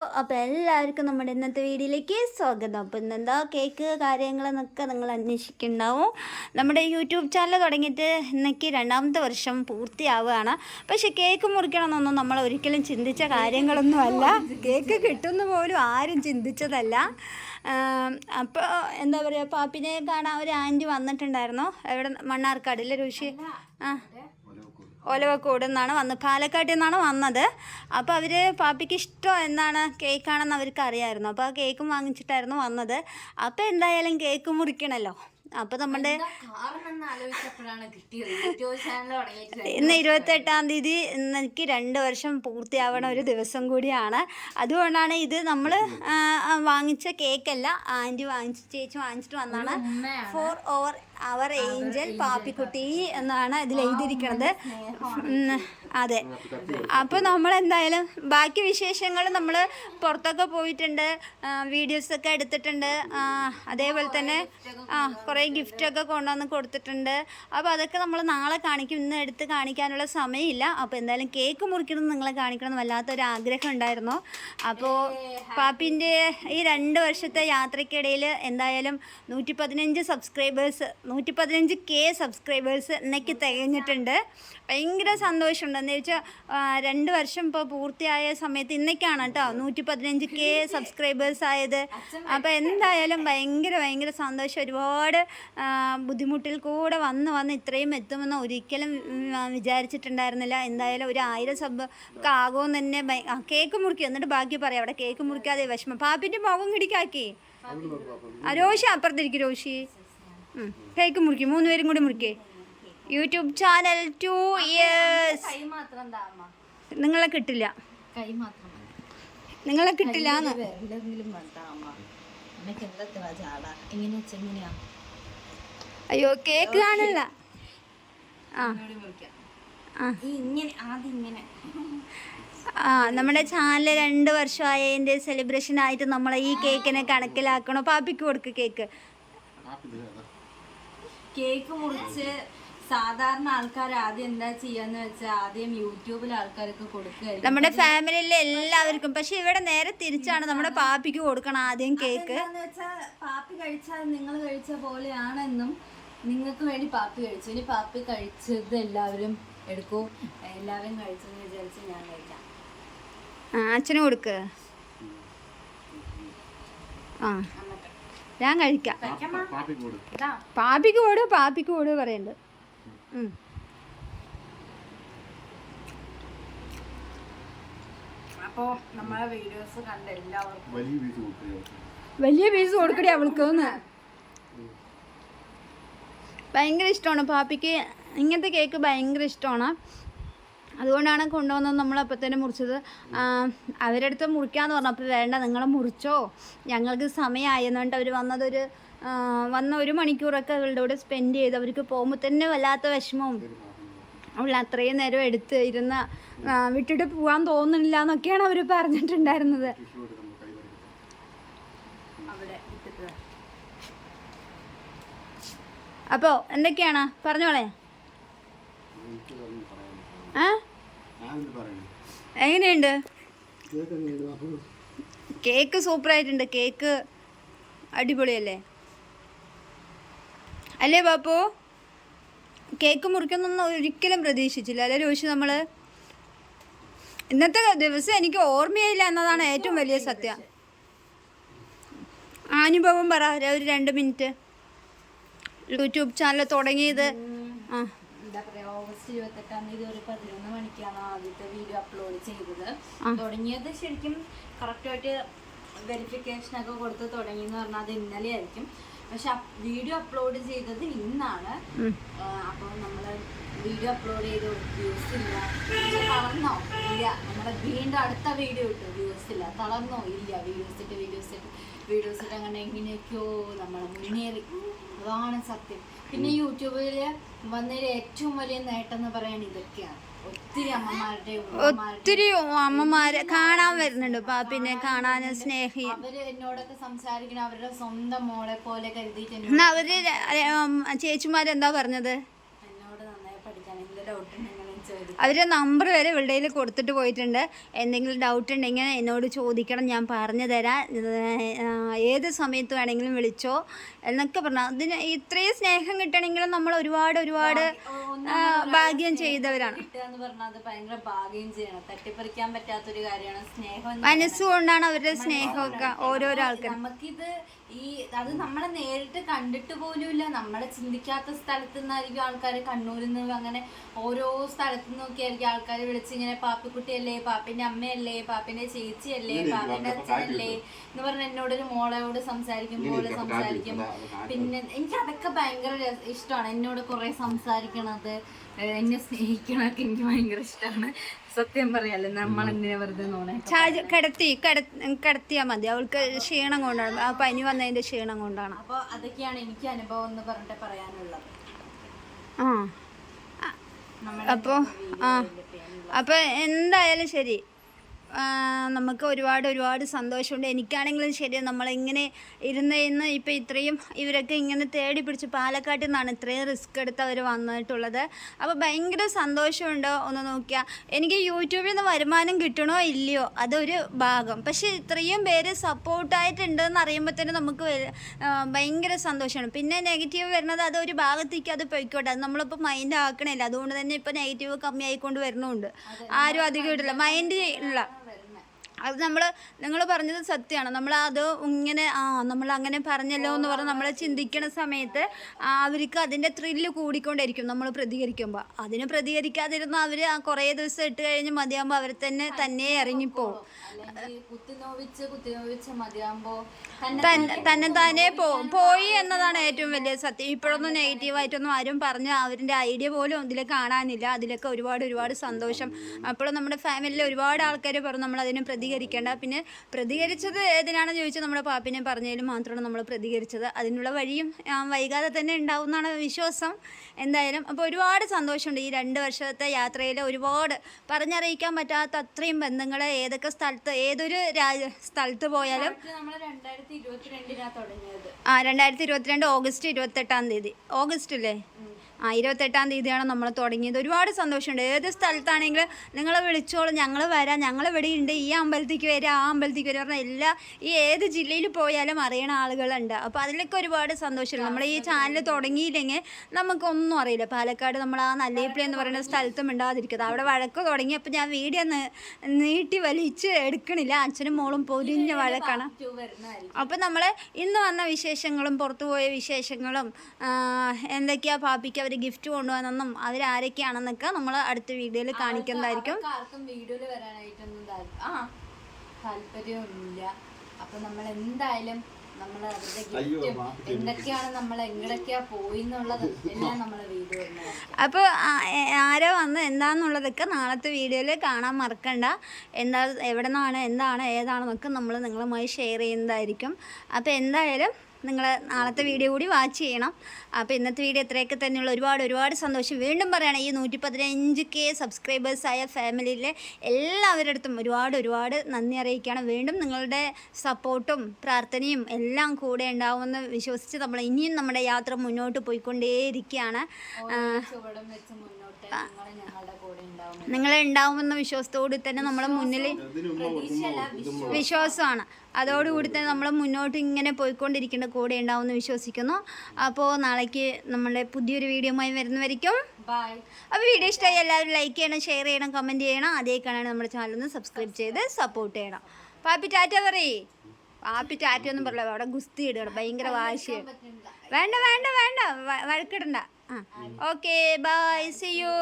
അപ്പോൾ എല്ലാവർക്കും നമ്മുടെ ഇന്നത്തെ വീഡിയോയിലേക്ക് സ്വാഗതം. അപ്പോൾ ഇന്നെന്താ കേക്ക് കാര്യങ്ങളെന്നൊക്കെ നിങ്ങൾ അന്വേഷിക്കുന്നുണ്ടാവും. നമ്മുടെ യൂട്യൂബ് ചാനൽ തുടങ്ങിയിട്ട് ഇന്നേക്ക് രണ്ടാമത്തെ വർഷം പൂർത്തിയാവുകയാണ്. പക്ഷേ കേക്ക് മുറിക്കണമെന്നൊന്നും നമ്മൾ ഒരിക്കലും ചിന്തിച്ച കാര്യങ്ങളൊന്നും അല്ല കേക്ക് കിട്ടുന്ന പോലും ആരും ചിന്തിച്ചതല്ല. അപ്പോൾ എന്താ പറയുക പാപ്പിനെ കാണാൻ ഒരു ആന്റി വന്നിട്ടുണ്ടായിരുന്നു. എവിടെ മണ്ണാർക്കാടില്ലേ ഋഷി ആ. ഒലവക്കോട് നിന്നാണ് വന്നത് പാലക്കാട്ടിൽ നിന്നാണ് വന്നത്. അപ്പോൾ അവർ പാപ്പിക്ക് ഇഷ്ടം എന്നാണ് കേക്കാണെന്ന് അവർക്ക് അറിയാമായിരുന്നു അപ്പോൾ ആ കേക്കും വാങ്ങിച്ചിട്ടായിരുന്നു വന്നത്. അപ്പോൾ എന്തായാലും കേക്ക് മുറിക്കണല്ലോ. അപ്പോൾ നമ്മുടെ ഇന്ന് ഇരുപത്തെട്ടാം തീയതി എനിക്ക് രണ്ട് വർഷം പൂർത്തിയാവണ ഒരു ദിവസം കൂടിയാണ്. അതുകൊണ്ടാണ് ഇത് നമ്മൾ വാങ്ങിച്ച കേക്കല്ല ആന്റി വാങ്ങിച്ച് ചേച്ചി വാങ്ങിച്ചിട്ട് വന്നാണ്. ഫോർ ഓവർ ഏഞ്ചൽ പാപ്പിക്കുട്ടി എന്നാണ് ഇതിൽ എഴുതിയിരിക്കുന്നത്. അതെ. അപ്പോൾ നമ്മൾ എന്തായാലും ബാക്കി വിശേഷങ്ങൾ നമ്മൾ പുറത്തൊക്കെ പോയിട്ടുണ്ട്. വീഡിയോസ് ഒക്കെ എടുത്തിട്ടുണ്ട്. അതേപോലെ തന്നെ ആ ഗിഫ്റ്റ് ഒക്കെ കൊണ്ടുവന്ന് കൊടുത്തിട്ടുണ്ട്. അപ്പോൾ അതൊക്കെ നമ്മൾ നാളെ കാണിക്കും. ഇന്ന് എടുത്ത് കാണിക്കാനുള്ള സമയമില്ല. അപ്പോൾ എന്തായാലും കേക്ക് മുറിക്കണം നിങ്ങളെ കാണിക്കണം വല്ലാത്തൊരു ആഗ്രഹം ഉണ്ടായിരുന്നു. അപ്പോൾ പാപ്പിന്റെ ഈ രണ്ട് വർഷത്തെ യാത്രക്കിടയിൽ എന്തായാലും നൂറ്റി പതിനഞ്ച് സബ്സ്ക്രൈബേഴ്സ് നൂറ്റി പതിനഞ്ച് കെ സബ്സ്ക്രൈബേഴ്സ് എന്നൊക്കെ തികഞ്ഞിട്ടുണ്ട്. ഭയങ്കര സന്തോഷമുണ്ട്. എന്ന് വെച്ചാൽ രണ്ട് വർഷം ഇപ്പോൾ പൂർത്തിയായ സമയത്ത് ഇന്നേക്കാണ് കേട്ടോ നൂറ്റി പതിനഞ്ച് കെ സബ്സ്ക്രൈബേഴ്സ് ആയത്. അപ്പോൾ എന്തായാലും ഭയങ്കര ഭയങ്കര സന്തോഷം. ഒരുപാട് ബുദ്ധിമുട്ടിൽ കൂടെ വന്ന് വന്ന് ഇത്രയും എത്തുമെന്ന് ഒരിക്കലും വിചാരിച്ചിട്ടുണ്ടായിരുന്നില്ല. എന്തായാലും ഒരു ആയിരം സബ് ഒക്കെ ആകുമെന്ന് തന്നെ കേക്ക് മുറിക്കും. എന്നിട്ട് ബാക്കി പറയാം. അവിടെ കേക്ക് മുറിക്കാതെ വിഷമം. പാപ്പിന്റെ മുഖം കിടിക്കാക്കി. ആ രോഷി അപ്പുറത്തിരിക്കും രോഷി. കേക്ക് മുറിക്കും. മൂന്ന് പേരും കൂടി മുറിക്കേ. YouTube channel two years. നിങ്ങളെ കിട്ടില്ല. നിങ്ങളെ കിട്ടില്ല അയ്യോ കേക്ക് കാണില്ല ആ. നമ്മുടെ ചാനൽ രണ്ട് വർഷമായതിന്റെ സെലിബ്രേഷൻ ആയിട്ട് നമ്മൾ ഈ കേക്കിനെ കണക്കിലാക്കണം. പാപ്പിക്ക് കൊടുക്ക് കേക്ക്. കേക്ക് മുറിച്ച് സാധാരണ ആൾക്കാർ ആദ്യം എന്താ ചെയ്യാന്ന് വെച്ചാൽ ആദ്യം യൂട്യൂബിൽ ആൾക്കാർക്ക് കൊടുക്കുക നമ്മുടെ ഫാമിലിയിലെ എല്ലാവർക്കും പക്ഷെ ഇവിടെ നേരെ തിരിച്ചാണ് നമ്മുടെ പാപ്പിക്ക് കൊടുക്കണം ആദ്യം കേക്ക്. വെച്ചാൽ പാപ്പി കഴിച്ചാൽ നിങ്ങൾ കഴിച്ച പോലെയാണെന്നും നിങ്ങൾക്ക് വേണ്ടി പാപ്പി കഴിച്ചു. ഇനി പാപ്പി കഴിച്ചത് എല്ലാവരും എടുക്കൂ. എല്ലാവരും കഴിച്ചെന്ന് വിചാരിച്ച് ഞാൻ കഴിക്കാം. ആ അച്ഛന് കൊടുക്ക്. ആ ഞാൻ കഴിക്കാം. പാപ്പിക്ക് കൊടു പാപ്പിക്ക് കൊടു പറയുന്നുണ്ട്. നമ്മളെ വീഡിയോസ് കണ്ട എല്ലാവർക്കും വലിയ പീസ് വലിയ പീസ് കൊടുക്കടി അവൾക്ക് ഒന്ന് ഭയങ്കര ഇഷ്ടമാണ് പാപ്പിക്ക്. ഇങ്ങനത്തെ കേക്ക് ഭയങ്കര ഇഷ്ടമാണ്. അതുകൊണ്ടാണ് കൊണ്ടുവന്നത് നമ്മൾ അപ്പം തന്നെ മുറിച്ചത്. അവരെടുത്ത് അവരുടെ അടുത്ത് മുറിക്കാന്ന് പറഞ്ഞപ്പോൾ വേണ്ട നിങ്ങൾ മുറിച്ചോ. ഞങ്ങൾക്ക് സമയമായെന്നുകൊണ്ട് അവർ വന്നതൊരു വന്ന ഒരു മണിക്കൂറൊക്കെ അവളുടെ കൂടെ സ്പെൻഡ് ചെയ്ത് അവർക്ക് പോകുമ്പോൾ തന്നെ വല്ലാത്ത വിഷമവും. അവൾ അത്രയും നേരം എടുത്ത് ഇരുന്ന വിട്ടിട്ട് പോകാൻ തോന്നുന്നില്ല എന്നൊക്കെയാണ് അവർ പറഞ്ഞിട്ടുണ്ടായിരുന്നത്. അപ്പോൾ എന്തൊക്കെയാണ്? പറഞ്ഞോളെ ആ? എങ്ങനെയുണ്ട്? കേക്ക് സൂപ്പർ കേക്ക് സൂപ്പറായിട്ടുണ്ട്. കേക്ക് അടിപൊളിയല്ലേ? അല്ലേ ബാപ്പു? കേക്ക് മുറിക്കുന്നൊന്നും ഒരിക്കലും പ്രതീക്ഷിച്ചില്ല. അല്ലേ രോഷി നമ്മൾ ഇന്നത്തെ ദിവസം എനിക്ക് ഓർമ്മയില്ല എന്നതാണ് ഏറ്റവും വലിയ സത്യം. അനുഭവം പറ ഒരു രണ്ട് മിനിറ്റ്. യൂട്യൂബ് ചാനൽ തുടങ്ങിയത്. ആ. എന്താ പറയാ ഓഗസ്റ്റ് ഇരുപത്തെട്ടാം തീയതി ഒരു പതിനൊന്ന് മണിക്കാണ് ആദ്യത്തെ വീഡിയോ അപ്ലോഡ് ചെയ്തത്. തുടങ്ങിയത് ശരിക്കും കറക്റ്റായിട്ട് വെരിഫിക്കേഷൻ ഒക്കെ കൊടുത്ത് തുടങ്ങി എന്ന് പറഞ്ഞാൽ അത് ഇന്നലെ ആയിരിക്കും. പക്ഷെ വീഡിയോ അപ്ലോഡ് ചെയ്തത് ഇന്നാണ്. അപ്പോൾ നമ്മൾ വീഡിയോ അപ്ലോഡ് ചെയ്ത് വ്യൂസ് ഇല്ല. പക്ഷെ തളർന്നോ? ഇല്ല. നമ്മുടെ വീണ്ടും അടുത്ത വീഡിയോ ഇട്ടു. വ്യൂസ് ഇല്ല. തളർന്നോ? ഇല്ല. വീഡിയോസ് ഇട്ട് വീഡിയോസ് ഇട്ട് വീഡിയോസ് ഇട്ട് അങ്ങനെ എങ്ങനെയൊക്കെയോ നമ്മൾ മുന്നേറി. അതാണ് സത്യം. പിന്നെ യൂട്യൂബിൽ വന്നതിൽ ഏറ്റവും വലിയ നേട്ടം എന്ന് പറയാൻ ഇതൊക്കെയാണ്. ഒത്തിരി അമ്മമാര് കാണാൻ വരുന്നുണ്ട്. പിന്നെ കാണാൻ സ്നേഹി എന്നോടൊക്കെ സംസാരിക്കണം. അവരുടെ സ്വന്തം മോളെ പോലെ കരുതിയിട്ട് അവർ ചേച്ചിമാരെന്താ പറഞ്ഞത്? എന്നോട് നന്നായി പഠിക്കാൻ. എന്ത് ഡൗട്ട് ഉണ്ടെങ്കിലും അവരുടെ നമ്പർ വരെ ഇവളുടെ കയ്യിൽ കൊടുത്തിട്ട് പോയിട്ടുണ്ട്. എന്തെങ്കിലും ഡൗട്ട് ഉണ്ടെങ്കിൽ എന്നോട് ചോദിക്കണം ഞാൻ പറഞ്ഞു തരാം. ഏത് സമയത്ത് വേണമെങ്കിലും വിളിച്ചോ എന്നൊക്കെ പറഞ്ഞു. അതിന് ഇത്രയും സ്നേഹം കിട്ടണമെങ്കിൽ നമ്മൾ ഒരുപാട് ഒരുപാട് ഭാഗ്യം ചെയ്തവരാണ്. മനസ്സുകൊണ്ടാണ് അവരുടെ സ്നേഹമൊക്കെ ഓരോരോ ആൾക്കാർ നമുക്കിത് ഈ അത് നമ്മളെ നേരിട്ട് കണ്ടിട്ട് പോലുമില്ല. നമ്മളെ ചിന്തിക്കാത്ത സ്ഥലത്ത് നിന്നായിരിക്കും ആൾക്കാർ കണ്ണൂരിൽ നിന്ന് അങ്ങനെ ഓരോ സ്ഥലത്ത് നോക്കിയായിരിക്കും ആൾക്കാർ വിളിച്ച് ഇങ്ങനെ പാപ്പിക്കുട്ടിയല്ലേ പാപ്പിന്റെ അമ്മയല്ലേ പാപ്പിന്റെ ചേച്ചിയല്ലേ പാപ്പിന്റെ അച്ഛനല്ലേ എന്ന് പറഞ്ഞ എന്നോടൊരു മോളോട് സംസാരിക്കും മോൾ സംസാരിക്കും. പിന്നെ എനിക്ക് അതൊക്കെ ഭയങ്കര ഇഷ്ടമാണ്. എന്നോട് കുറെ സംസാരിക്കണത് എന്നെ സ്നേഹിക്കണൊക്കെ എനിക്ക് ഭയങ്കര ഇഷ്ടമാണ്. സത്യം പറയാലോ നമ്മൾ എന്തിനാ വെറുതെ നോണേ? കിടത്തി കിടത്തിയാൽ മതി. അവൾക്ക് ക്ഷീണം കൊണ്ടാണ്. ആ പനി വന്നതിന്റെ ക്ഷീണം കൊണ്ടാണ്. അപ്പൊ അതൊക്കെയാണ് എനിക്ക് അനുഭവം എന്ന് പറഞ്ഞിട്ട് പറയാനുള്ളത്. ആ. അപ്പോൾ ആ അപ്പോൾ എന്തായാലും ശരി. നമുക്ക് ഒരുപാട് ഒരുപാട് സന്തോഷമുണ്ട്. എനിക്കാണെങ്കിലും ശരി നമ്മളിങ്ങനെ ഇരുന്ന് ഇന്ന് ഇപ്പം ഇത്രയും ഇവരൊക്കെ ഇങ്ങനെ തേടി പിടിച്ച് പാലക്കാട്ടിൽ നിന്നാണ് ഇത്രയും റിസ്ക് എടുത്ത് അവർ വന്നിട്ടുള്ളത്. അപ്പോൾ ഭയങ്കര സന്തോഷമുണ്ട്. ഒന്ന് നോക്കിയാൽ എനിക്ക് യൂട്യൂബിൽ നിന്ന് വരുമാനം കിട്ടണോ ഇല്ലയോ അതൊരു ഭാഗം. പക്ഷേ ഇത്രയും പേര് സപ്പോർട്ടായിട്ടുണ്ടെന്ന് അറിയുമ്പോൾ തന്നെ നമുക്ക് ഭയങ്കര സന്തോഷമാണ്. പിന്നെ നെഗറ്റീവ് വരുന്നത് അതൊരു ഭാഗത്തേക്ക് അത് പൊയ്ക്കോട്ടെ. അത് നമ്മളിപ്പോൾ മൈൻഡ് ആക്കണില്ല. അതുകൊണ്ട് തന്നെ ഇപ്പോൾ നെഗറ്റീവ് കമ്മിയായിക്കൊണ്ട് വരുന്നുണ്ട്. ആരും അധികം ഇടില്ല മൈൻഡ് ഉള്ള അത് നമ്മൾ നിങ്ങൾ പറഞ്ഞത് സത്യമാണ്. നമ്മൾ അത് ഇങ്ങനെ ആ നമ്മൾ അങ്ങനെ പറഞ്ഞല്ലോ എന്ന് പറഞ്ഞ് നമ്മൾ ചിന്തിക്കുന്ന സമയത്ത് അവർക്ക് അതിന്റെ ത്രില്ല് കൂടിക്കൊണ്ടിരിക്കും നമ്മൾ പ്രതികരിക്കുമ്പോൾ അതിന് പ്രതികരിക്കാതിരുന്ന അവർ ആ കുറേ ദിവസം ഇട്ട് കഴിഞ്ഞ് മതിയാകുമ്പോൾ അവർ തന്നെ തന്നെ ഇറങ്ങിപ്പോവും. മതിയാകുമ്പോ തന്നെ തന്നെ പോയി എന്നതാണ് ഏറ്റവും വലിയ സത്യം. ഇപ്പോഴൊന്നും നെഗറ്റീവായിട്ടൊന്നും ആരും പറഞ്ഞ് അവരുടെ ഐഡിയ പോലും ഇതിൽ കാണാനില്ല. അതിലൊക്കെ ഒരുപാട് ഒരുപാട് സന്തോഷം. അപ്പോഴും നമ്മുടെ ഫാമിലിയിൽ ഒരുപാട് ആൾക്കാർ പറഞ്ഞു നമ്മൾ അതിന് പ്രതികരിക്കേണ്ട. പിന്നെ പ്രതികരിച്ചത് ഏതിനാണെന്ന് ചോദിച്ചാൽ നമ്മുടെ പാപ്പിനെ പറഞ്ഞതിൽ മാത്രമാണ് നമ്മൾ പ്രതികരിച്ചത്. അതിനുള്ള വഴിയും വൈകാതെ തന്നെ ഉണ്ടാവും എന്നാണ് വിശ്വാസം. എന്തായാലും അപ്പോൾ ഒരുപാട് സന്തോഷമുണ്ട് ഈ രണ്ട് വർഷത്തെ യാത്രയിൽ. ഒരുപാട് പറഞ്ഞറിയിക്കാൻ പറ്റാത്ത അത്രയും ബന്ധങ്ങൾ ഏതൊക്കെ സ്ഥലത്ത് ഏതൊരു രാജ സ്ഥലത്ത് പോയാലും. ആ രണ്ടായിരത്തി ഇരുപത്തിരണ്ട് ഓഗസ്റ്റ് ഇരുപത്തെട്ടാം തീയതി. ഓഗസ്റ്റ് അല്ലേ? ആ ഇരുപത്തെട്ടാം തീയതിയാണ് നമ്മൾ തുടങ്ങിയത്. ഒരുപാട് സന്തോഷമുണ്ട്. ഏത് സ്ഥലത്താണെങ്കിലും നിങ്ങൾ വിളിച്ചോളൂ. ഞങ്ങൾ വരാം. ഞങ്ങൾ ഇവിടെ ഉണ്ട് ഈ അമ്പലത്തേക്ക് വരിക ആ അമ്പലത്തേക്ക് വരിക പറഞ്ഞാൽ എല്ലാ ഈ ഏത് ജില്ലയിൽ പോയാലും അറിയണ ആളുകളുണ്ട്. അപ്പോൾ അതിലൊക്കെ ഒരുപാട് സന്തോഷമുണ്ട്. നമ്മൾ ഈ ചാനൽ തുടങ്ങിയില്ലെങ്കിൽ നമുക്കൊന്നും അറിയില്ല. പാലക്കാട് നമ്മൾ ആ നല്ലേപ്പിളി എന്ന് പറയുന്ന സ്ഥലത്തും ഉണ്ടാകാതിരിക്കുന്നത് അവിടെ വഴക്ക് തുടങ്ങി. അപ്പോൾ ഞാൻ വീഡിയോ നീട്ടി വലിച്ച് എടുക്കണില്ല. അച്ഛനും മോളും പൊരിഞ്ഞ വഴക്കാണ്. അപ്പോൾ നമ്മൾ ഇന്ന് വന്ന വിശേഷങ്ങളും പുറത്തു പോയ വിശേഷങ്ങളും എന്തൊക്കെയാണ് എന്തൊക്കെയാ പാപ്പിക്ക് അവർ ഗിഫ്റ്റ് കൊണ്ടുവന്നെന്നും അവരാരൊക്കെയാണെന്നൊക്കെ നമ്മൾ അടുത്ത വീഡിയോയിൽ കാണിക്കുന്നതായിരിക്കും. ആർക്കും വീഡിയോയിൽ വരാനായിട്ടൊന്നും താല്പ- ആ താല്പര്യമൊന്നുമില്ല. അപ്പൊ നമ്മൾ എന്തായാലും നമ്മൾ അവരുടെ അയ്യോ, ഗിഫ്റ്റും മാപ്പ് എന്തൊക്കെയാണ് നമ്മൾ എങ്ങടൊക്കെയാ പോയി എന്നുള്ളത് എല്ലാം നമ്മൾ വീഡിയോ അപ്പോൾ ആരോ വന്ന് എന്താണെന്നുള്ളതൊക്കെ നാളത്തെ വീഡിയോയിൽ കാണാൻ മറക്കണ്ട. എന്താ എവിടെ നിന്നാണ് എന്താണ് ഏതാണെന്നൊക്കെ നമ്മൾ നിങ്ങളുമായി ഷെയർ ചെയ്യുന്നതായിരിക്കും. അപ്പോൾ എന്തായാലും നിങ്ങൾ നാളത്തെ വീഡിയോ കൂടി വാച്ച് ചെയ്യണം. അപ്പോൾ ഇന്നത്തെ വീഡിയോ ഇത്രയൊക്കെ തന്നെയുള്ള. ഒരുപാട് ഒരുപാട് സന്തോഷം. വീണ്ടും പറയുകയാണ് ഈ നൂറ്റി പതിനഞ്ച് കെ സബ്സ്ക്രൈബേഴ്സായ ഫാമിലിയിലെ എല്ലാവരുടെ അടുത്തും ഒരുപാട് ഒരുപാട് നന്ദി അറിയിക്കുകയാണ്. വീണ്ടും നിങ്ങളുടെ സപ്പോർട്ടും പ്രാർത്ഥനയും എല്ലാം കൂടെ ഉണ്ടാവുമെന്ന് വിശ്വസിച്ച് നമ്മൾ ഇനിയും നമ്മുടെ യാത്ര മുന്നോട്ട് പോയിക്കൊണ്ടേയിരിക്കുകയാണ്. ചുവടും വെച്ച് മുന്നോട്ട് ഞങ്ങളുടെ കൂടെ നിങ്ങൾ ഉണ്ടാവുമെന്ന വിശ്വാസത്തോടെ തന്നെ നമ്മളെ മുന്നിൽ വിശ്വാസമാണ്. അതോടുകൂടി തന്നെ നമ്മൾ മുന്നോട്ട് ഇങ്ങനെ പോയിക്കൊണ്ടിരിക്കേണ്ട കൂടെ ഉണ്ടാവുമെന്ന് വിശ്വസിക്കുന്നു. അപ്പോൾ നാളേക്ക് നമ്മളുടെ പുതിയൊരു വീഡിയോയുമായി വരുന്നവരിക്കും അപ്പോൾ വീഡിയോ ഇഷ്ടമായി എല്ലാവരും ലൈക്ക് ചെയ്യണം ഷെയർ ചെയ്യണം കമന്റ് ചെയ്യണം. അതേ കാണാൻ നമ്മുടെ ചാനൽ ഒന്ന് സബ്സ്ക്രൈബ് ചെയ്ത് സപ്പോർട്ട് ചെയ്യണം. പാപ്പി ടാറ്റ പറയേ. പാപ്പി ടാറ്റ ഒന്നും പറയില്ല. അവിടെ ഗുസ്തി ഇടണം ഭയങ്കര വാശി. വേണ്ട വേണ്ട വേണ്ട. വഴക്കിടണ്ട. ആ. Okay bye C U